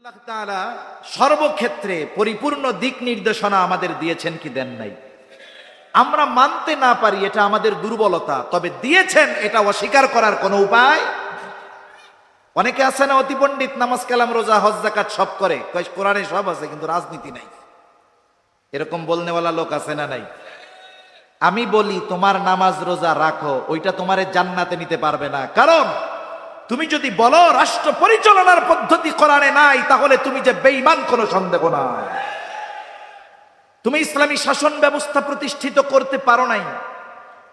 আল্লাহ তাআলা সর্বক্ষেত্রে পরিপূর্ণ দিক নির্দেশনা আমাদের দিয়েছেন কি দেন নাই। আমরা মানতে না পারি এটা আমাদের দুর্বলতা, তবে দিয়েছেন এটা অস্বীকার করার কোনো উপায় অনেকে আছে না, অতি পণ্ডিত, নামাজ, কালাম, রোজা, হজ জাকাত সব করে। কোরআনে সব আছে, কিন্তু রাজনীতি নাই। এরকম বলনেওয়ালা লোক আছে না নাই? আমি বলি, তোমার নামাজ, রোজা রাখো, ওইটা তোমারে জান্নাতে নিতে পারবে না। কারণ তুমি যদি বলো রাষ্ট্র পরিচালনার পদ্ধতি কোরআনে নাই, তাহলে তুমি যে বেঈমান কোনো সন্দেহ নাই। তুমি ইসলামী শাসন ব্যবস্থা প্রতিষ্ঠিত করতে পারো নাই,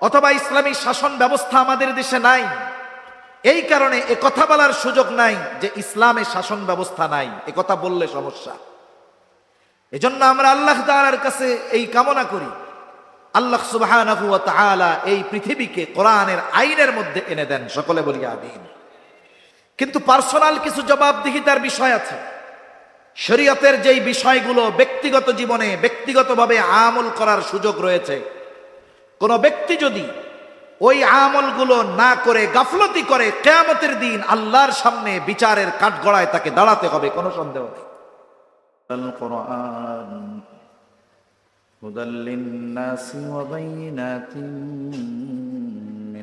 অথবা ইসলামী শাসন ব্যবস্থা আমাদের দেশে নাই। এই কারণে এ কথা বলার সুযোগ নাই যে ইসলামে শাসন ব্যবস্থা নাই। এ কথা বললে সমস্যা। এজন্য আমরা আল্লাহ তাআলার কাছে এই কামনা করি। আল্লাহ ওয়া এই পৃথিবীকে কোরআনের আইনের মধ্যে এনে দেন। সকলে বলি আমিন। কিন্তু পার্সোনাল কিছু জবাবদিহিতার বিষয় আছে শরীয়তের যেই বিষয়গুলো ব্যক্তিগত জীবনে ব্যক্তিগতভাবে আমল করার সুযোগ রয়েছে কোন ব্যক্তি যদি ওই আমলগুলো না করে গাফলতি করে কেয়ামতের দিন আল্লাহর সামনে বিচারের কাঠগড়ায় তাকে দাঁড়াতে হবে কোনো সন্দেহ নেই القرآن هدى للناس وبينات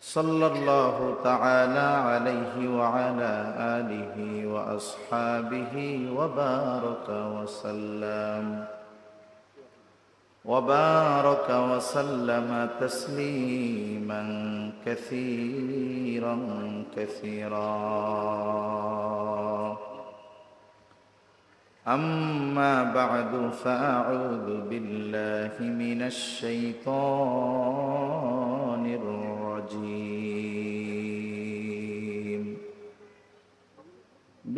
صلى الله تعالى عليه وعلى آله وأصحابه وبارك وسلم. وبارك وسلم تسليما كثيرا كثيرا. أما بعد فأعوذ بالله من الشيطان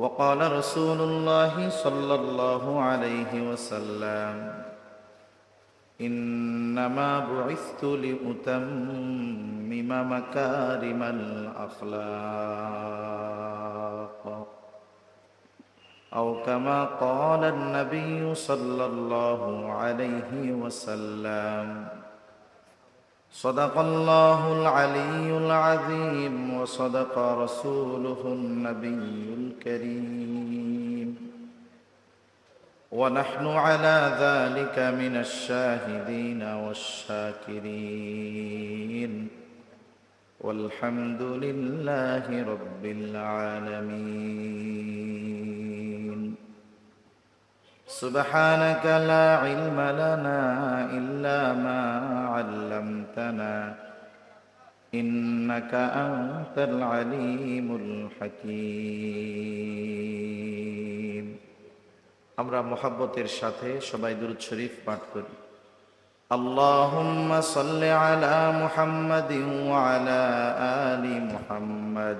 وقال رسول الله صلى الله عليه وسلم إنما بعثت لأتمم مكارم الأخلاق. أو كما قال النبي صلى الله عليه وسلم صدق الله العلي العظيم وصدق رسوله النبي الكريم. ونحن على ذلك من الشاهدين والشاكرين. والحمد لله رب العالمين. سبحانك لا علم لنا إلا ما علمتنا إنك أنت العليم الحكيم আমরা মোহাব্বতের সাথে সবাই দুরুদ শরীফ পাঠ করি اللهم صل على محمد وعلى آل محمد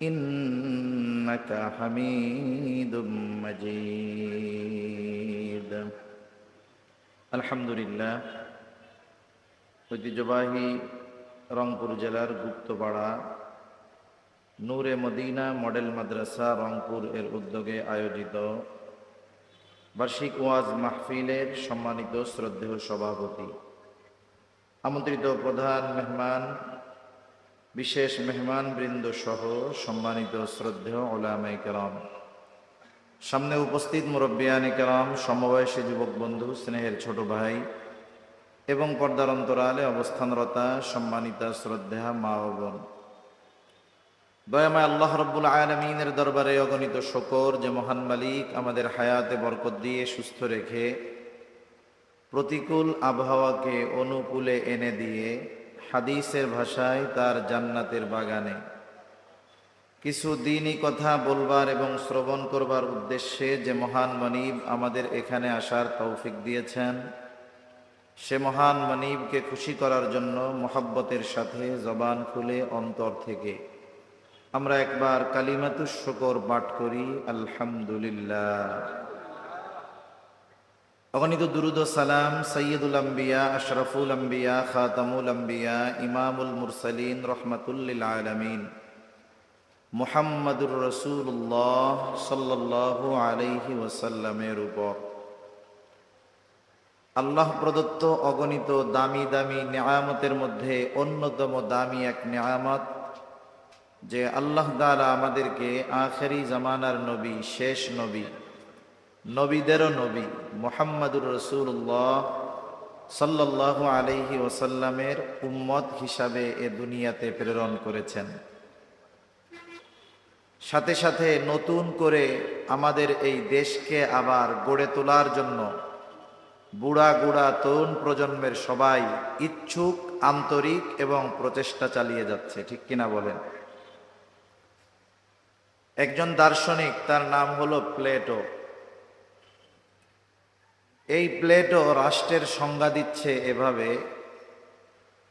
إنك حميد مجيد الحمد لله ঐতিহ্যবাহী রংপুর জেলার গুপ্তপাড়া নূরে মদিনা মডেল মাদ্রাসা রংপুর এর উদ্যোগে আয়োজিত বার্ষিক ওয়াজ মাহফিলের সম্মানিত শ্রদ্ধেয় সভাপতি আমন্ত্রিত প্রধান মেহমান বিশেষ মেহমান বৃন্দ সহ সম্মানিত শ্রদ্ধেয় ওলামাই কেরাম। সামনে উপস্থিত মুরব্বিয়ানি কেরাম, সমবয়সী যুবক বন্ধু, স্নেহের ছোট ভাই এবং পর্দার অন্তরালে অবস্থানরতা সম্মানিতা শ্রদ্ধা মা ও বোন। দয়াময় আল্লাহ রব্বুল আলমিনের দরবারে অগণিত শকর যে মহান মালিক আমাদের হায়াতে বরকত দিয়ে সুস্থ রেখে প্রতিকূল আবহাওয়াকে অনুকূলে এনে দিয়ে হাদিসের ভাষায় তার জান্নাতের বাগানে। কিছু দিনই কথা বলবার এবং শ্রবণ করবার উদ্দেশ্যে যে মহান মনিব আমাদের এখানে আসার তৌফিক দিয়েছেন, সে মহান মনিবকে খুশি করার জন্য মোহাব্বতের সাথে জবান খুলে অন্তর থেকে আমরা একবার কালিমাতুস শকর পাঠ করি, আলহামদুলিল্লাহ। অগণিত দুরুদ সালাম সৈয়দুল আম্বিয়া, আশরাফুল আম্বিয়া, খাতামুল আম্বিয়া, ইমামুল মুরসালিন রহমাতুল্লিল আলমিন। মুহাম্মাদুর রসুল্লাহ সাল্লাল্লাহু আলাইহি ওয়াসাল্লামের উপর। আল্লাহ প্রদত্ত অগণিত দামি দামি নিয়ামতের মধ্যে অন্যতম দামি এক নিয়ামত, যে আল্লাহ দ্বারা আমাদেরকে আখেরি জামানার নবী, শেষ নবী নবীদেরও নবী, মোহাম্মদুর রসুল্লাহ সাল্লাহ আলহি ওসাল্লামের উম্মত হিসাবে এ দুনিয়াতে প্রেরণ করেছেন। সাথে সাথে নতুন করে আমাদের এই দেশকে আবার গড়ে তোলার জন্য বুড়া গুড়া তরুণ প্রজন্মের সবাই ইচ্ছুক, আন্তরিক এবং প্রচেষ্টা চালিয়ে যাচ্ছে, ঠিক কিনা বলেন? একজন দার্শনিক, তার নাম হলো প্লেটো। এই প্লেটো রাষ্ট্রের সংজ্ঞা দিচ্ছে এভাবে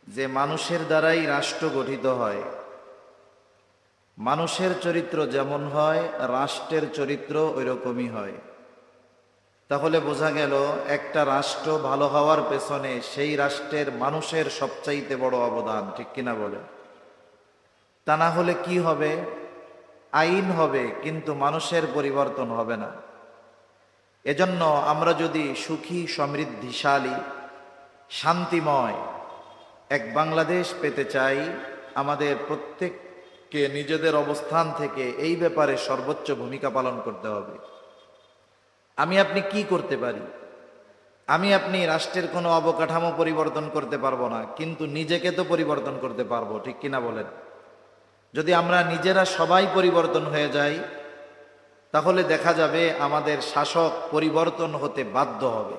যে মানুষের দ্বারাই রাষ্ট্র গঠিত হয়। মানুষের চরিত্র যেমন হয়, রাষ্ট্রের চরিত্র ওই রকমই হয়। তাহলে বোঝা গেল একটা রাষ্ট্র ভালো হওয়ার পেছনে সেই রাষ্ট্রের মানুষের সবচাইতে বড় অবদান, ঠিক কিনা বলে তা না হলে কি হবে? আইন হবে, কিন্তু মানুষের পরিবর্তন হবে না। এজন্য আমরা যদি সুখী, সমৃদ্ধিশালী, শান্তিময় এক বাংলাদেশ পেতে চাই, আমাদের প্রত্যেককে নিজেদের অবস্থান থেকে এই ব্যাপারে সর্বোচ্চ ভূমিকা পালন করতে হবে। আমি আপনি কি করতে পারি? আমি আপনি রাষ্ট্রের কোনো অবকাঠামো পরিবর্তন করতে পারব না, কিন্তু নিজেকে তো পরিবর্তন করতে পারব, ঠিক কিনা বলেন? যদি আমরা নিজেরা সবাই পরিবর্তন হয়ে যাই তাহলে দেখা যাবে আমাদের শাসক পরিবর্তন হতে বাধ্য হবে।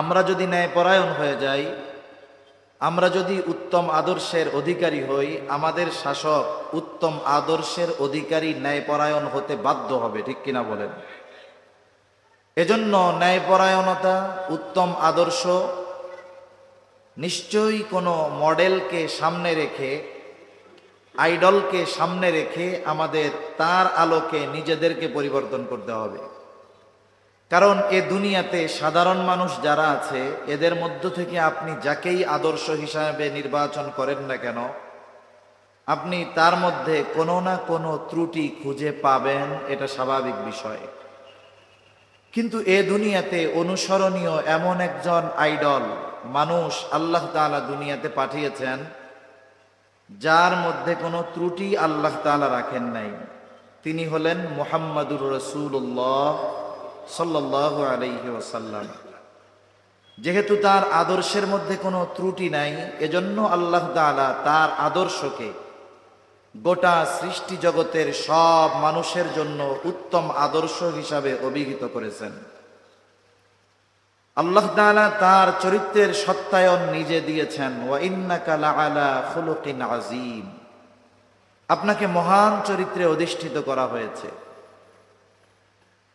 আমরা যদি ন্যায়পরায়ণ হয়ে যাই, আমরা যদি উত্তম আদর্শের অধিকারী হই, আমাদের শাসক উত্তম আদর্শের অধিকারী ন্যায়পরায়ণ হতে বাধ্য হবে, ঠিক কিনা বলেন? এজন্য ন্যায়পরায়ণতা, উত্তম আদর্শ নিশ্চয়ই কোনো মডেলকে সামনে রেখে আইডলকে সামনে রেখে আমাদের তার আলোকে নিজেদেরকে পরিবর্তন করতে হবে। কারণ এ দুনিয়াতে সাধারণ মানুষ যারা আছে, এদের মধ্য থেকে আপনি যাকেই আদর্শ হিসাবে নির্বাচন করেন না কেন, আপনি তার মধ্যে কোনো না কোনো ত্রুটি খুঁজে পাবেন, এটা স্বাভাবিক বিষয়। কিন্তু এ দুনিয়াতে অনুসরণীয় এমন একজন আইডল, মানুষ আল্লাহ তাআলা দুনিয়াতে পাঠিয়েছেন যার মধ্যে কোনো ত্রুটি আল্লাহ তাআলা রাখেন নাই। তিনি হলেন মুহাম্মাদুর রসুল্লাহ সাল্লাহ আলাইহি ওসাল্লাম যেহেতু তার আদর্শের মধ্যে কোনো ত্রুটি নাই, এজন্য আল্লাহ তাআলা তার আদর্শকে গোটা সৃষ্টি জগতের সব মানুষের জন্য উত্তম আদর্শ হিসাবে অভিহিত করেছেন। আল্লাহ তাআলা তার চরিত্রের সত্যায়ন নিজে দিয়েছেন। ওয়া আপনাকে মহান চরিত্রে অধিষ্ঠিত করা হয়েছে।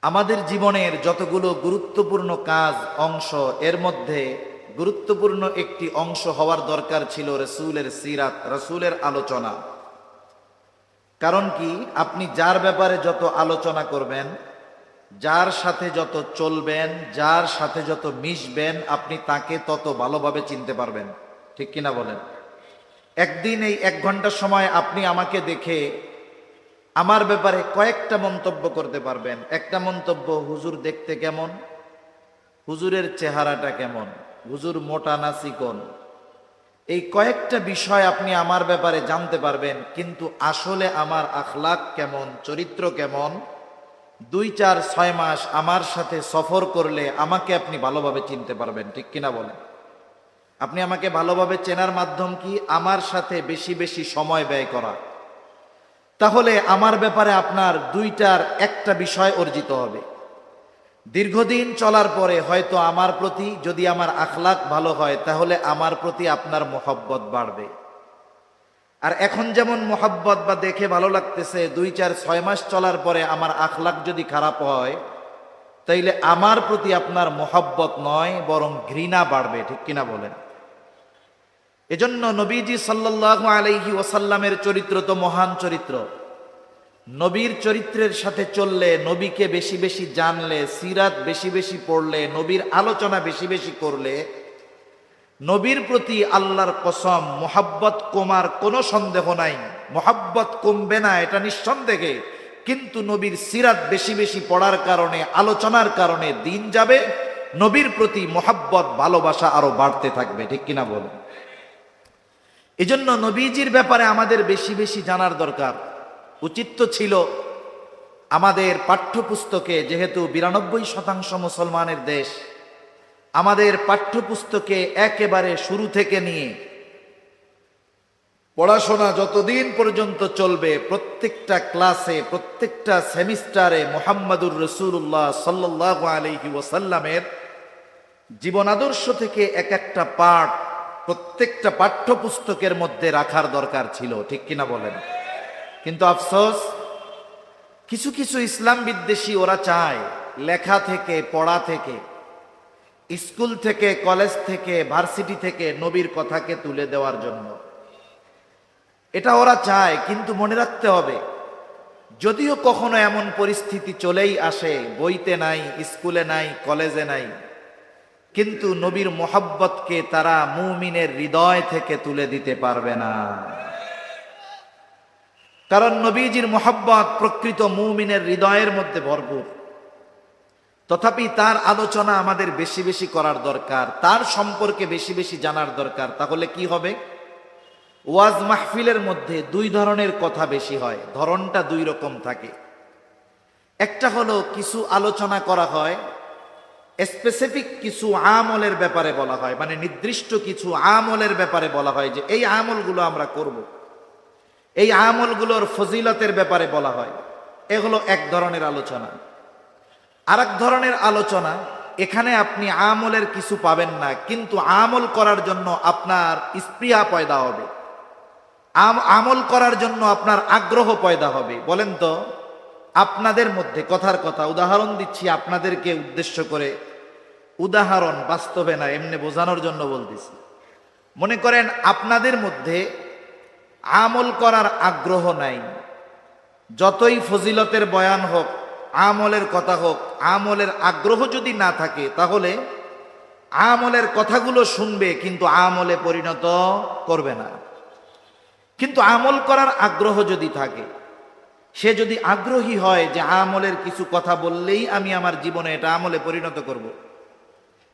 আমাদের জীবনের যতগুলো গুরুত্বপূর্ণ কাজ, অংশ, এর মধ্যে গুরুত্বপূর্ণ একটি অংশ হওয়ার দরকার ছিল রসুলের সিরাত, রসুলের আলোচনা। কারণ কি? আপনি যার ব্যাপারে যত আলোচনা করবেন যার সাথে যত চলবেন, যার সাথে যত মিশবেন, আপনি তাকে তত ভালোভাবে চিনতে পারবেন। ঠিক কিনা বলেন? একদিন এই এক ঘণ্টা সময় আপনি আমাকে দেখে আমার ব্যাপারে কয়েকটা মন্তব্য করতে পারবেন। একটা মন্তব্য, হুজুর দেখতে কেমন? হুজুরের চেহারাটা কেমন? হুজুর মোটা না চিকন? এই কয়েকটা বিষয় আপনি আমার ব্যাপারে জানতে পারবেন, কিন্তু আসলে আমার আখলাক কেমন, চরিত্র কেমন? দুই চার ছয় মাস আমার সাথে সফর করলে আমাকে আপনি ভালোভাবে চিনতে পারবেন, ঠিক কিনা বলেন? আপনি আমাকে ভালোভাবে চেনার মাধ্যম কি? আমার সাথে বেশি বেশি সময় ব্যয় করা। তাহলে আমার ব্যাপারে আপনার দুইটার একটা বিষয় অর্জিত হবে। দীর্ঘদিন চলার পরে হয়তো আমার প্রতি যদি আমার আখলাক ভালো হয়, তাহলে আমার প্রতি আপনার মোহব্বত বাড়বে। আর এখন যেমন মোহব্বত বা দেখে ভালো লাগতেছে, দুই চার ছয় মাস চলার পরে আমার আখলাক যদি খারাপ হয়, তাইলে আমার প্রতি আপনার মোহব্বত নয়, বরং ঘৃণা বাড়বে, ঠিক কিনা বলেন? এজন্য নবীজি সাল্লাহ আলাইহি ওসাল্লামের চরিত্র তো মহান চরিত্র। নবীর চরিত্রের সাথে চললে নবীকে বেশি বেশি জানলে, সিরাত বেশি বেশি পড়লে, নবীর আলোচনা বেশি বেশি করলে নবীর প্রতি আল্লাহর কসম, মোহাব্বত কমার কোনো সন্দেহ নাই। মোহাব্বত কমবে না, এটা নিঃসন্দেহে। কিন্তু নবীর সিরাত বেশি বেশি পড়ার কারণে, আলোচনার কারণে দিন যাবে, নবীর প্রতি মোহাব্বত, ভালোবাসা আরও বাড়তে থাকবে, ঠিক কিনা বলুন? এজন্য নবীজির ব্যাপারে আমাদের বেশি বেশি জানার দরকার। উচিত তো ছিল আমাদের পাঠ্যপুস্তকে, যেহেতু বিরানব্বই শতাংশ মুসলমানের দেশ আমাদের পাঠ্যপুস্তকে একেবারে শুরু থেকে নিয়ে পড়াশোনা যতদিন পর্যন্ত চলবে, প্রত্যেকটা ক্লাসে, প্রত্যেকটা সেমিস্টারে মোহাম্মদুর রসুল্লাহ সাল্লাহ আলহি ওসাল্লামের জীবন আদর্শ থেকে এক একটা পাঠ প্রত্যেকটা পাঠ্যপুস্তকের মধ্যে রাখার দরকার ছিল, ঠিক কিনা বলেন? কিন্তু আফসোস, কিছু কিছু ইসলাম বিদ্বেষী ওরা চায় লেখা থেকে, পড়া থেকে। স্কুল থেকে, কলেজ থেকে, ভার্সিটি থেকে নবীর কথাকে তুলে দেওয়ার জন্য। এটা ওরা চায়, কিন্তু মনে রাখতে হবে, যদিও কখনো এমন পরিস্থিতি চলেই আসে, বইতে নাই, স্কুলে নাই, কলেজে নাই, কিন্তু নবীর মোহাব্বতকে তারা মুমিনের হৃদয় থেকে তুলে দিতে পারবে না। কারণ নবীজির মোহাব্বত প্রকৃত মুমিনের হৃদয়ের মধ্যে ভরপুর। তথাপি তার আলোচনা আমাদের বেশি বেশি করার দরকার, তার সম্পর্কে বেশি বেশি জানার দরকার, তাহলে কি হবে? ওয়াজ মাহফিলের মধ্যে দুই ধরনের কথা বেশি হয়, ধরনটা দুই রকম থাকে। একটা হলো কিছু আলোচনা করা হয় স্পেসিফিক কিছু আমলের ব্যাপারে বলা হয় মানে নির্দিষ্ট কিছু আমলের ব্যাপারে বলা হয় যে এই আমলগুলো আমরা করব। এই আমলগুলোর ফজিলতের ব্যাপারে বলা হয়। এগুলো এক ধরনের আলোচনা। আর ধরনের আলোচনা, এখানে আপনি আমলের কিছু পাবেন না, কিন্তু আমল করার জন্য আপনার স্পৃহা পয়দা হবে। আম- আমল করার জন্য আপনার আগ্রহ পয়দা হবে। বলেন তো, আপনাদের মধ্যে, কথার কথা, উদাহরণ দিচ্ছি আপনাদেরকে উদ্দেশ্য করে। উদাহরণ বাস্তবে না, এমনি বোঝানোর জন্য বলতেছি। মনে করেন আপনাদের মধ্যে আমল করার আগ্রহ নাই। যতই ফজিলতের বয়ান হোক আমলের কথা হোক, আমলের আগ্রহ যদি না থাকে, তাহলে আমলের কথাগুলো শুনবে, কিন্তু আমলে পরিণত করবে না কিন্তু আমল করার আগ্রহ যদি থাকে, সে যদি আগ্রহী হয় যে আমলের কিছু কথা বললেই আমি আমার জীবনে এটা আমলে পরিণত করব।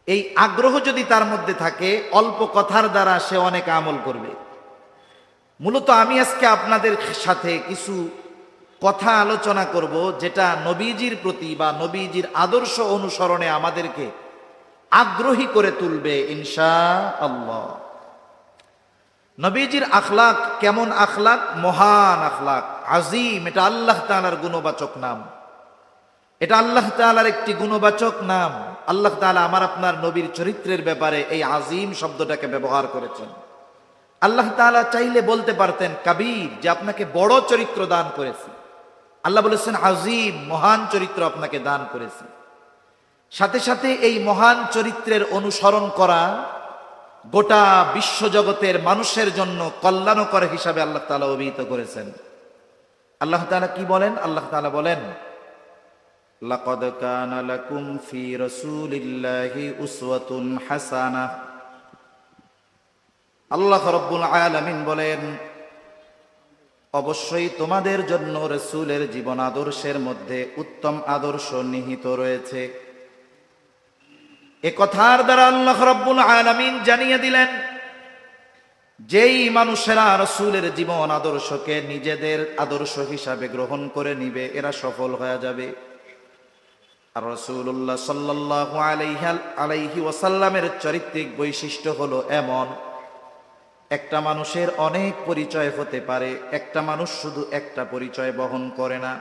এই আগ্রহ যদি তার মধ্যে থাকে, অল্প কথার দ্বারা সে অনেক আমল করবে মূলত আমি আজকে আপনাদের সাথে কিছু কথা আলোচনা করব যেটা নবীজির প্রতি বা নবীজির আদর্শ অনুসরণে আমাদেরকে আগ্রহী করে তুলবে ইনশা আল্লাহ নবীজির আখলাক কেমন আখলাক? মহান আখলাক, আজিম। এটা আল্লাহ তালার গুণবাচক নাম। এটা আল্লাহ তালার একটি গুণবাচক নাম। আল্লাহ তালা আমার আপনার নবীর চরিত্রের ব্যাপারে এই আজিম শব্দটাকে ব্যবহার করেছেন। আল্লাহ তালা চাইলে বলতে পারতেন, কাবির, যে আপনাকে বড় চরিত্র দান করেছি। আল্লাহ বলেছেন, আজিম, মহান চরিত্র আপনাকে দান করেছে। সাথে সাথে এই মহান চরিত্রের অনুসরণ করা গোটা বিশ্বজগতের মানুষের জন্য কল্যাণকর হিসাবে আল্লাহ তাআলা অভিহিত করেছেন। আল্লাহ তাআলা কি বলেন? আল্লাহ তাআলা বলেন, লাকাদ কানা লাকুম ফি রাসূলিল্লাহি উসওয়াতুন হাসানাহ। আল্লাহ রব্বুল আলামিন বলেন অবশ্যই তোমাদের জন্য রসুলের জীবন আদর্শের মধ্যে উত্তম আদর্শ নিহিত রয়েছে। এ কথার দ্বারা আল্লাহ রব্বুল আলামিন জানিয়ে দিলেন, যেই মানুষেরা রসুলের জীবন আদর্শকে নিজেদের আদর্শ হিসাবে গ্রহণ করে নিবে, এরা সফল হয়ে যাবে। আর রসুল্লাহ সাল্লাহ আলাইহি আলাইহি ওয়াসাল্লামের চারিত্রিক বৈশিষ্ট্য হলো এমন একটা মানুষের অনেক পরিচয় হতে পারে, একটা মানুষ শুধু একটা পরিচয় বহন করে না।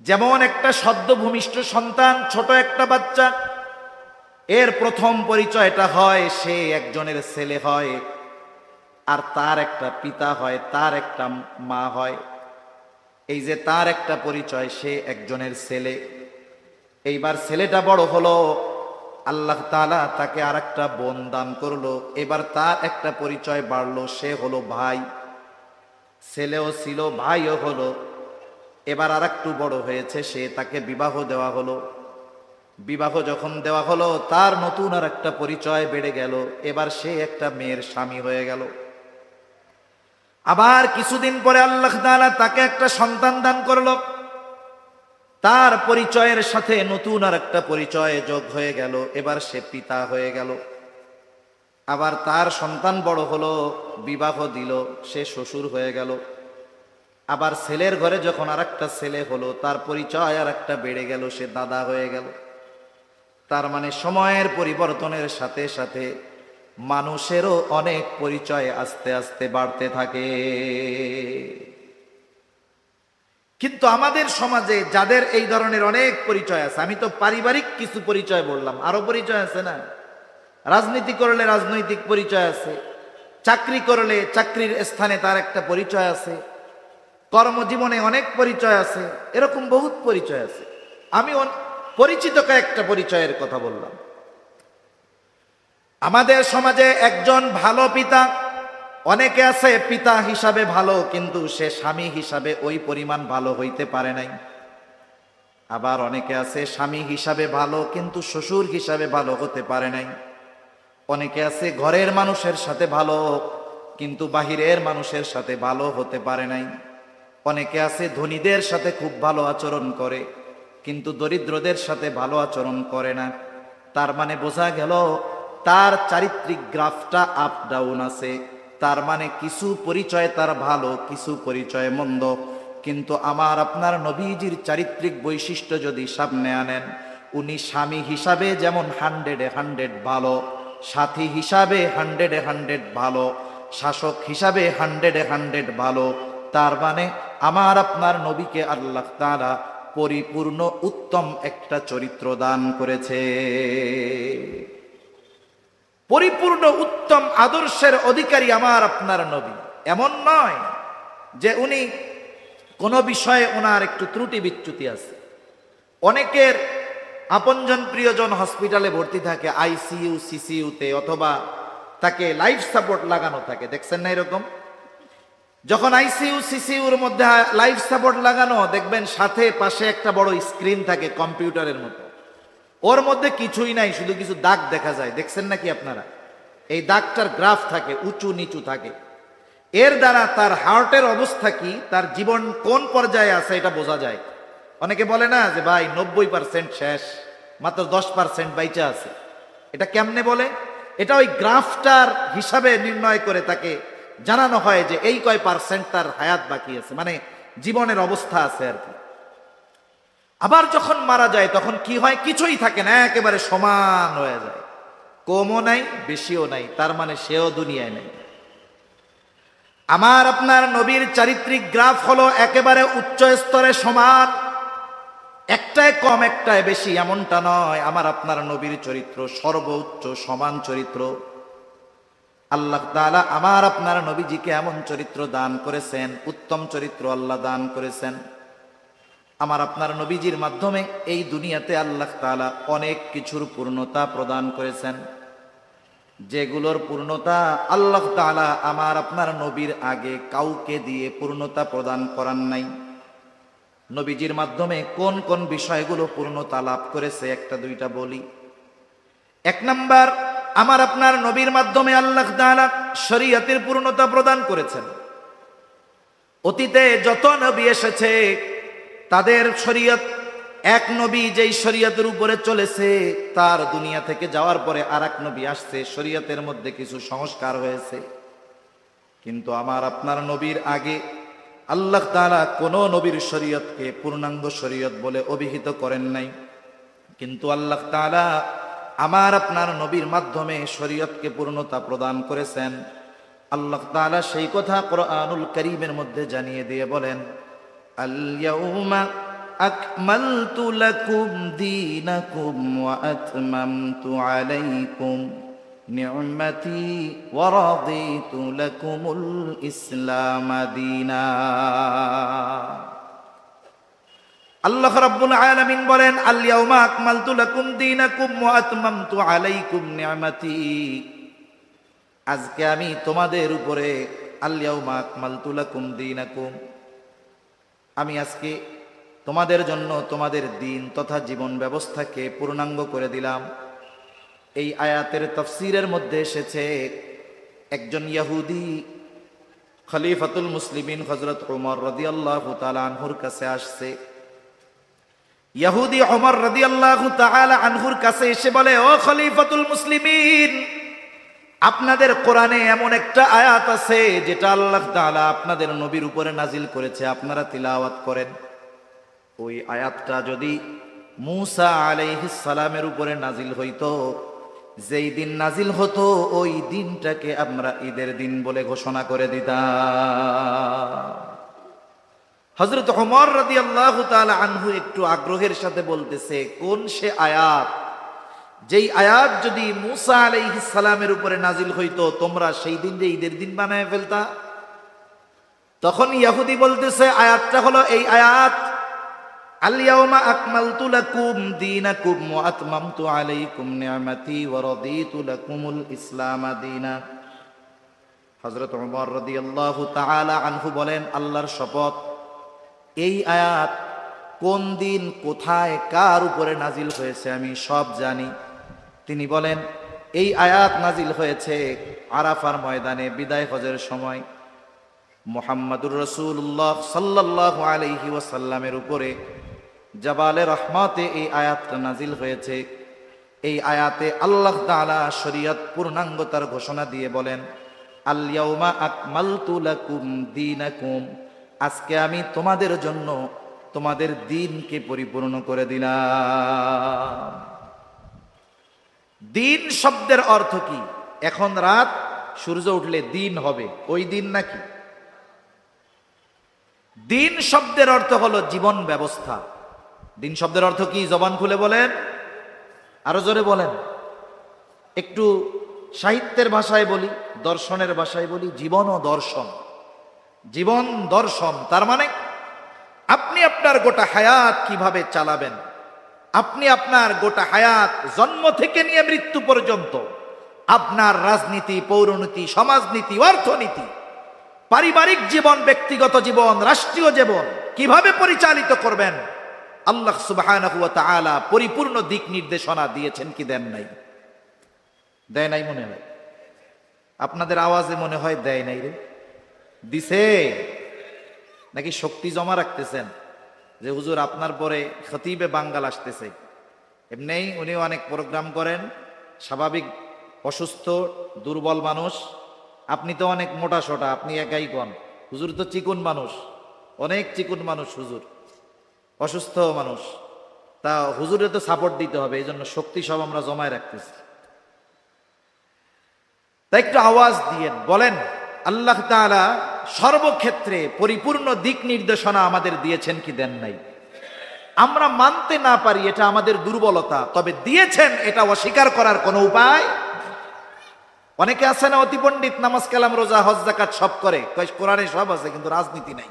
যেমন একটা সদ্য ভূমিষ্ঠ সন্তান, ছোট একটা বাচ্চা, এর প্রথম পরিচয়টা হয় সে একজনের ছেলে হয়, আর তার একটা পিতা হয়, তার একটা মা হয়। এই যে তার একটা পরিচয়, সে একজনের ছেলে। এইবার ছেলেটা বড় হলো আল্লাহ তাআলা তাকে আর একটা বোন দান করল। এবার তার একটা পরিচয় বাড়লো, সে হলো ভাই। ছেলেও ছিল, ভাইও হলো। এবার আর একটু বড় হয়েছে, সে তাকে বিবাহ দেওয়া হলো। বিবাহ যখন দেওয়া হলো, তার নতুন আর একটা পরিচয় বেড়ে গেল। এবার সে একটা মেয়ের স্বামী হয়ে গেল। আবার কিছুদিন পরে আল্লাহ তাআলা তাকে একটা সন্তান দান করল। তার পরিচয়ের সাথে নতুন আর একটা পরিচয় যোগ হয়ে গেল। এবার সে পিতা হয়ে গেল। আবার তার সন্তান বড় হলো, বিবাহ দিল, সে শ্বশুর হয়ে গেল। আবার ছেলের ঘরে যখন আর একটা ছেলে হলো, তার পরিচয় আর একটা বেড়ে গেল, সে দাদা হয়ে গেল। তার মানে সময়ের পরিবর্তনের সাথে সাথে মানুষেরও অনেক পরিচয় আস্তে আস্তে বাড়তে থাকে। কিন্তু আমাদের সমাজে যাদের এই ধরনের অনেক পরিচয় আছে, আমি তো পারিবারিক কিছু পরিচয় বললাম, আরও পরিচয় আছে না? রাজনীতি করলে রাজনৈতিক পরিচয় আছে, চাকরি করলে চাকরির স্থানে তার একটা পরিচয় আছে, কর্মজীবনে অনেক পরিচয় আছে, এরকম বহুত পরিচয় আছে। আমি পরিচিত কয়েকটা পরিচয়ের কথা বললাম। আমাদের সমাজে একজন ভালো পিতা অনেকে আছে পিতা হিসাবে ভালো, কিন্তু সে স্বামী হিসাবে ওই পরিমাণ ভালো হইতে পারে নাই। আবার অনেকে আছে স্বামী হিসাবে ভালো, কিন্তু শ্বশুর হিসাবে ভালো হতে পারে নাই। অনেকে আছে ঘরের মানুষের সাথে ভালো, কিন্তু বাহিরের মানুষের সাথে ভালো হতে পারে নাই। অনেকে আছে ধনীদের সাথে খুব ভালো আচরণ করে, কিন্তু দরিদ্রদের সাথে ভালো আচরণ করে না। তার মানে বোঝা গেল, তার চারিত্রিক গ্রাফটা আপ ডাউন আছে। তার মানে কিছু পরিচয় তার ভালো, কিছু পরিচয় মন্দ। কিন্তু আমার আপনার নবীজির চারিত্রিক বৈশিষ্ট্য যদি সামনে আনেন, উনি স্বামী হিসাবে যেমন হান্ড্রেডে হান্ড্রেড ভালো, সাথী হিসাবে হান্ড্রেডে হান্ড্রেড ভালো, শাসক হিসাবে হান্ড্রেডে হান্ড্রেড ভালো, তার মানে আমার আপনার নবীকে আল্লাহ তাআলা পরিপূর্ণ উত্তম একটা চরিত্র দান করেছে। পরিপূর্ণ উত্তম আদর্শের অধিকারী আমার আপনার নবী। এমন নয় যে উনি কোনো বিষয়ে ওনার একটু ত্রুটি বিচ্যুতি আছে। অনেকের আপনজন প্রিয়জন হসপিটালে ভর্তি থাকে, আইসিইউ, সিসিইউতে অথবা তাকে লাইফ সাপোর্ট লাগানো থাকে। দেখছেন না এরকম? যখন আইসিইউ, সিসিইউর মধ্যে লাইফ সাপোর্ট লাগানো, দেখবেন সাথে পাশে একটা বড় স্ক্রিন থাকে কম্পিউটারের মতো। ওর মধ্যে কিছুই নাই, শুধু কিছু দাগ দেখা যায়। দেখছেন নাকি আপনারা? এই দাগটার গ্রাফ থাকে, উঁচু নিচু থাকে। এর দ্বারা তার হার্টের অবস্থা কি, তার জীবন কোন পর্যায়ে আছে এটা বোঝা যায়। অনেকে বলে না যে, ভাই, নব্বই পার্সেন্ট শেষ, মাত্র দশ পার্সেন্ট বাইচা আছে। এটা কেমনে বলে? এটা ওই গ্রাফটার হিসাবে নির্ণয় করে তাকে জানানো হয় যে, এই কয় পার্সেন্ট তার হায়াত বাকি আছে? মানে জীবনের অবস্থা আছে আর কি। আবার যখন মারা যায়, তখন কি হয়? কিছুই থাকে না, একেবারে সমান হয়ে যায়। কমও নাই, বেশিও নাই, তার মানে সেও দুনিয়ায় নেই। আমার আপনার নবীর চারিত্রিক গ্রাফ হলো একেবারে উচ্চ স্তরে সমান। একটায় কম একটায় বেশি, এমনটা নয়। আমার আপনার নবীর চরিত্র সর্বোচ্চ সমান চরিত্র। আল্লাহ তাআলা আমার আপনার নবীজিকে এমন চরিত্র দান করেছেন, উত্তম চরিত্র আল্লাহ দান করেছেন। আমার আপনার নবীজির মাধ্যমে এই দুনিয়াতে আল্লাহ তাআলা অনেক কিছুর পূর্ণতা প্রদান করেছেন। যেগুলোর পূর্ণতা আল্লাহ তাআলা আমার আপনার নবীর আগে কাউকে দিয়ে পূর্ণতা প্রদান করান নাই। নবীজির মাধ্যমে কোন কোন বিষয়গুলো পূর্ণতা লাভ করেছে একটা দুইটা বলি। এক নাম্বার, আমার আপনার নবীর মাধ্যমে আল্লাহ তাআলা শরীয়তের পূর্ণতা প্রদান করেছেন। অতীতে যত নবী এসেছে তাদের শরীয়ত, এক নবী যেই শরীয়তের উপরে চলেছে, তার দুনিয়া থেকে যাওয়ার পরে আর এক নবী আসছে, শরীয়তের মধ্যে কিছু সংস্কার হয়েছে। কিন্তু আমার আপনার নবীর আগে আল্লাহ তাআলা কোন নবীর শরীয়তকে পূর্ণাঙ্গ শরীয়ত বলে অভিহিত করেন নাই। কিন্তু আল্লাহ তাআলা আমার আপনার নবীর মাধ্যমে শরীয়তকে পূর্ণতা প্রদান করেছেন। আল্লাহ তাআলা সেই কথা কোরআনুল করিমের মধ্যে জানিয়ে দিয়ে বলেন লাকুম দীনাকুম ওয়া আতমামতু আলাইকুম নি'মাতি ওয়া রাদিতু লাকুমুল ইসলাম দীনা আল্লাহ রাব্বুল আলামিন বলেন আল ইয়াউমা আকমালতু লাকুম ওয়া আতমামতু আলাইকুম নি'মাতি। আজকে আমি তোমাদের উপরে আল ইয়াউমা আকমালতু লাকুম দীনাকুম আমি আজকে তোমাদের জন্য তোমাদের দিন তথা জীবন ব্যবস্থাকে পূর্ণাঙ্গ করে দিলাম। এই আয়াতের তফসিরের মধ্যে এসেছে, একজন ইয়াহুদি খলিফাতুল মুসলিমিন হজরত উমর রদিয়াল্লাহু তাআলা আনহুর কাছে আসছে। ইয়াহুদি ওমর রাদিয়াল্লাহু তাআলা আনহুর কাছে এসে বলে, ও খলিফাতুল মুসলিমিন আপনাদের কোরআনে এমন একটা আয়াত আছে, যেটা আল্লাহ তাআলা আপনাদের নবীর উপরে নাজিল করেছে, আপনারা তিলাওয়াত করেন। ওই আয়াতটা যদি মূসা আলাইহিস সালামের উপরে নাজিল হইতো, যেই দিন নাজিল হতো, ওই দিনটাকে আমরা ঈদের দিন বলে ঘোষণা করে দিতাম। হজরত ওমর রাদি আল্লাহ আনহু একটু আগ্রহের সাথে বলতেছে, কোন সে আয়াত যেই আয়াত যদি মুসা আলাইহিস সালামের উপরে নাজিল হইতো, তোমরা সেই দিন যে ঈদের দিন বানায় ফেলতা? তখন ইয়াহুদি বলতেছে, আয়াতটা হলো এই আয়াত আলিয়াউমা আকমালতু লাকুম দীনাকুম ওয়া আতমামতু আলাইকুম নি'মাতি ওয়া রাদিতু লাকুমুল ইসলাম দীনা। হযরত ওমর রাদিয়াল্লাহু তাআলা আনহু বলেন, আল্লাহর শপথ, এই আয়াত কোন দিন কোথায় কার উপরে নাজিল হয়েছে আমি সব জানি। তিনি বলেন, এই আয়াত নাজিল হয়েছে আরাফার ময়দানে বিদায় হজের সময়। মোহাম্মদুর রসুল্লাহ সাল্লাহ আলহি ওয়াসাল্লামের উপরে জবালে রহমতে এই আয়াতটা নাজিল হয়েছে। এই আয়াতে আল্লাহ তাআলা শরীয়ত পূর্ণাঙ্গতার ঘোষণা দিয়ে বলেন আল্লাউমা আকমালতু লাকুম দীনাকুম। আজকে আমি তোমাদের জন্য তোমাদের দিনকে পরিপূর্ণ করে দিলাম। দিন শব্দের অর্থ কি? এখন রাত, সূর্য উঠলে দিন হবে। ওই দিন নাকি? দিন শব্দের অর্থ হলো জীবন ব্যবস্থা। দিন শব্দের অর্থ কি? জবান খুলে বলেন। আরও জোরে বলেন। একটু সাহিত্যের ভাষায় বলি, দর্শনের ভাষায় বলি, জীবন ও দর্শন। জীবন দর্শন, তার মানে আপনি আপনার গোটা হায়াত কীভাবে চালাবেন? আপনি আপনার গোটা হায়াত জন্ম থেকে নিয়ে মৃত্যু পর্যন্ত আপনার রাজনীতি, পৌরনীতি, সমাজনীতি, অর্থনীতি, পারিবারিক জীবন, ব্যক্তিগত জীবন, রাষ্ট্রীয় জীবন কীভাবে পরিচালিত করবেন? আল্লাহ ওয়া পরিপূর্ণ দিক নির্দেশনা দিয়েছেন কি দেন নাই? দেয় নাই মনে হয়। আপনাদের আওয়াজে মনে হয় দেয় নাই রে। দিছে? নাকি শক্তি জমা রাখতেছেন? যে হুজুর আপনার পরে খতিবে বাঙ্গাল আসতেছে। এমনিই উনি অনেক প্রোগ্রাম করেন। স্বাভাবিক, অসুস্থ, দুর্বল মানুষ। আপনি তো অনেক মোটা সোটা, আপনি একাই কন? হুজুর তো চিকুন মানুষ। অনেক চিকুন মানুষ হুজুর। অসুস্থ মানুষ। তা হুজুরে তো সাপোর্ট দিতে হবে, এই জন্য শক্তি সব আমরা জমায় রাখতেছি। তা একটু আওয়াজ দিয়েন, বলেন। আল্লাহ তাআলা সর্বক্ষেত্রে পরিপূর্ণ দিক নির্দেশনা আমাদের দিয়েছেন কি দেন নাই। আমরা মানতে না পারি এটা আমাদের দুর্বলতা, তবে দিয়েছেন এটা অস্বীকার করার কোনো উপায়? অনেকে আছে না, অতি পণ্ডিত, নামাজ, কালাম, রোজা, হজ জাকাত সব করে। কোরআনে সব আছে, কিন্তু রাজনীতি নাই।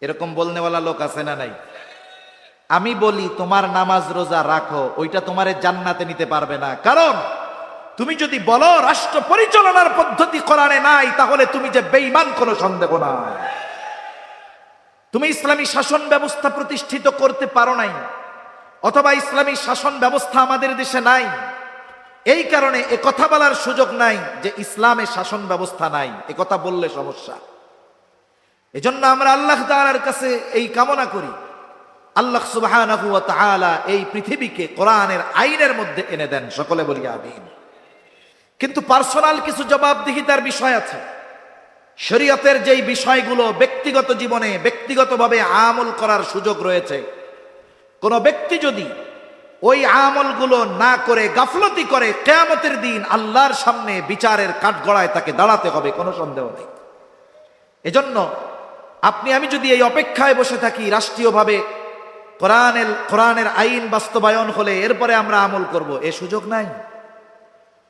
এরকম বলনেওয়ালা লোক আছে না নাই? আমি বলি, তোমার নামাজ, রোজা রাখো, ওইটা তোমারে জান্নাতে নিতে পারবে না। কারণ তুমি যদি বলো রাষ্ট্র পরিচালনার পদ্ধতি কোরআনে নাই, তাহলে তুমি যে বেঈমান কোনো সন্দেহ নাই। তুমি ইসলামী শাসন ব্যবস্থা প্রতিষ্ঠিত করতে পারো নাই, অথবা ইসলামী শাসন ব্যবস্থা আমাদের দেশে নাই। এই কারণে এ কথা বলার সুযোগ নাই যে ইসলামে শাসন ব্যবস্থা নাই। এ কথা বললে সমস্যা। এজন্য আমরা আল্লাহ তাআলার কাছে এই কামনা করি। আল্লাহ ওয়া এই পৃথিবীকে কোরআনের আইনের মধ্যে এনে দেন। সকলে বলি কিন্তু পার্সোনাল কিছু জবাবদিহিতার বিষয় আছে। শরীয়তের যেই বিষয়গুলো ব্যক্তিগত জীবনে ব্যক্তিগতভাবে আমল করার সুযোগ রয়েছে, কোন ব্যক্তি যদি ওই আমলগুলো না করে গাফলতি করে কেয়ামতের দিন আল্লাহর সামনে বিচারের কাঠগড়ায় তাকে দাঁড়াতে হবে, কোনো সন্দেহ নেই। এজন্য আপনি, আমি যদি এই অপেক্ষায় বসে থাকি রাষ্ট্রীয়ভাবে, কোরআনের কোরআনের আইন বাস্তবায়ন হলে এরপরে আমরা আমল করব, এ সুযোগ নাই।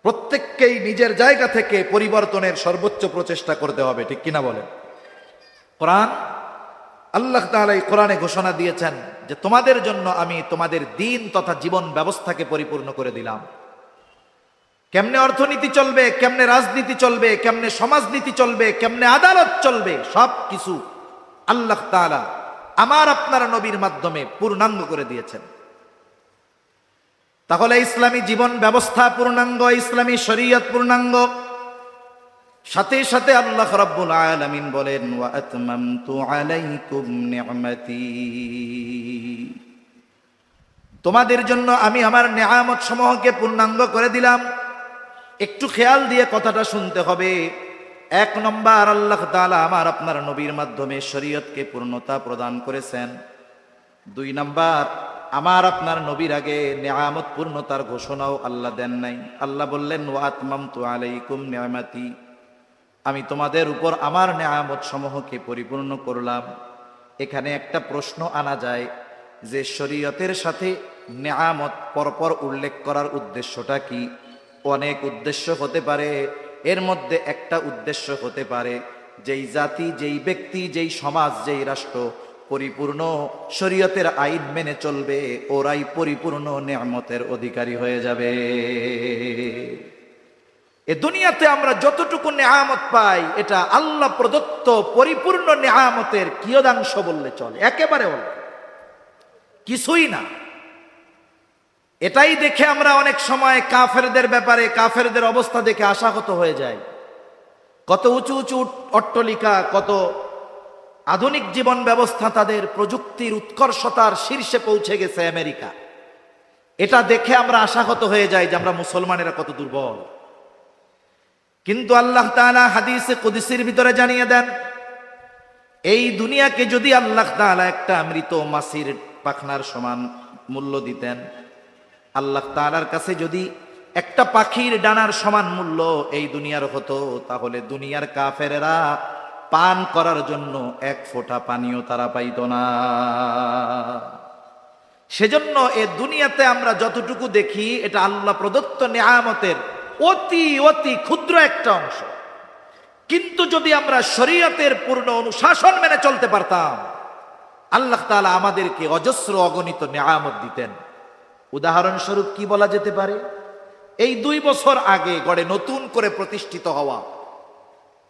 প্রত্যেককেই নিজের জায়গা থেকে পরিবর্তনের সর্বোচ্চ প্রচেষ্টা করতে হবে, ঠিক কিনা বলেন? কোরআন, আল্লাহ তাআলা এই কোরআনে ঘোষণা দিয়েছেন যে তোমাদের জন্য আমি তোমাদের দিন তথা জীবন ব্যবস্থাকে পরিপূর্ণ করে দিলাম। কেমনে অর্থনীতি চলবে, কেমনে রাজনীতি চলবে, কেমনে সমাজনীতি চলবে, কেমনে আদালত চলবে, সব কিছু আল্লাহ তাআলা আমার, আপনার নবীর মাধ্যমে পূর্ণাঙ্গ করে দিয়েছেন। তাহলে ইসলামী জীবন ব্যবস্থা পূর্ণাঙ্গ, ইসলামী শরীয়ত পূর্ণাঙ্গ। সাথে সাথে আল্লাহ রাব্বুল আলামিন বলেন, ওয়া আতমামতু আলাইকুম নি'মাতি। তোমাদের জন্য আমি আমার নেয়ামত সমূহকে পূর্ণাঙ্গ করে দিলাম। একটু খেয়াল দিয়ে কথাটা শুনতে হবে। এক নম্বর, আল্লাহ তাআলা আমার আপনার নবীর মাধ্যমে শরীয়তকে পূর্ণতা প্রদান করেছেন। দুই নাম্বার আমার আপনার নবীর আগে নেয়ামত পূর্ণতার ঘোষণাও আল্লাহ দেন নাই। আল্লাহ বললেন ওয়াতমাম তু আলাইকুম নিয়ামাতি। আমি তোমাদের উপর আমার নেয়ামত সমূহকে পরিপূর্ণ করলাম। এখানে একটা প্রশ্ন আনা যায় যে, শরীয়তের সাথে নেয়ামত পরপর উল্লেখ করার উদ্দেশ্যটা কি? অনেক উদ্দেশ্য হতে পারে, এর মধ্যে একটা উদ্দেশ্য হতে পারে, যেই জাতি, যেই ব্যক্তি, যেই সমাজ, যেই রাষ্ট্র পরিপূর্ণ, শরীয়তের আইন মেনে চলবে, ওরাই পরিপূর্ণ নেয়ামতের অধিকারী হয়ে যাবে। এ দুনিয়াতে আমরা যতটুকু নেয়ামত পাই, এটা আল্লাহ প্রদত্ত পরিপূর্ণ নেয়ামতের কিয়দাংশ বললে চলে, একেবারে অল্প কিছুই না। এটাই দেখে আমরা অনেক সময় কাফেরদের ব্যাপারে, কাফেরদের অবস্থা দেখে আশাহত হয়ে যায় কত উঁচু উঁচু অট্টলিকা, কত আধুনিক জীবন ব্যবস্থা তাদের প্রযুক্তির উৎকর্ষতার শীর্ষে পৌঁছে গেছে আমেরিকা। এটা দেখে আমরা আশাহত হয়ে যাই যে আমরা মুসলমানেরা কত দুর্বল। কিন্তু আল্লাহ তাআলা হাদিসে কুদিসির ভিতরে জানিয়ে দেন, এই দুনিয়াকে যদি আল্লাহ তাআলা একটা মৃত মাসির পাখনার সমান মূল্য দিতেন, আল্লাহ তাআলার কাছে যদি একটা পাখির ডানার সমান মূল্য এই দুনিয়ার হতো, তাহলে দুনিয়ার কাফেরেরা পান করার জন্য এক ফোঁটা পানিও তারা পাইত না। সেজন্য এ দুনিয়াতে আমরা যতটুকু দেখি, এটা আল্লাহ প্রদত্ত নেয়ামতের অতি অতি ক্ষুদ্র একটা অংশ। কিন্তু যদি আমরা শরীয়তের পূর্ণ অনুশাসন মেনে চলতে পারতাম, আল্লাহ তাআলা আমাদেরকে অজস্র অগণিত নেয়ামত দিতেন। উদাহরণস্বরূপ কি বলা যেতে পারে? এই দুই বছর আগে গড়ে নতুন করে প্রতিষ্ঠিত হওয়া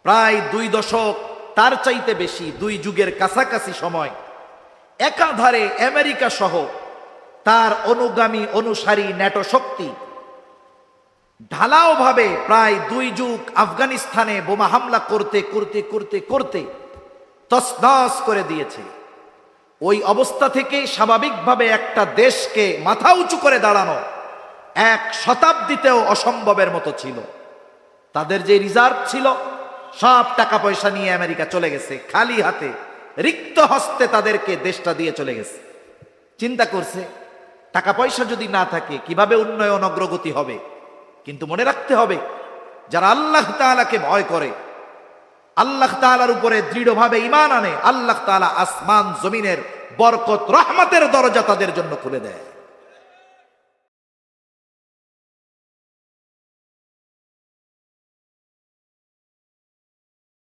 প্রায় দুই দশক, তার চাইতে বেশি দুই যুগের কাছাকাছি সময়। একাধারে আমেরিকা সহ তার অনুগামী অনুসারী ন্যাটো শক্তি। ঢালাও ভাবে প্রায় দুই যুগ আফগানিস্তানে বোমা হামলা করতে করতে করতে করতে তসনস করে দিয়েছে। ওই অবস্থা থেকে স্বাভাবিকভাবে একটা দেশকে মাথা উঁচু করে দাঁড়ানো এক শতাব্দীতেও অসম্ভবের মতো ছিল। তাদের যে রিজার্ভ ছিল সব টাকা পয়সা নিয়ে আমেরিকা চলে গেছে, খালি হাতে রিক্ত হস্তে তাদেরকে দেশটা দিয়ে চলে গেছে। চিন্তা করছে, টাকা পয়সা যদি না থাকে, কীভাবে উন্নয়ন অগ্রগতি হবে? কিন্তু মনে রাখতে হবে, যারা আল্লাহ তাআলাকে ভয় করে, আল্লাহ তাআলার উপরে দৃঢ়ভাবে ইমান আনে, আল্লাহ তাআলা আসমান, জমিনের বরকত, রহমতের দরজা তাদের জন্য খুলে দেয়।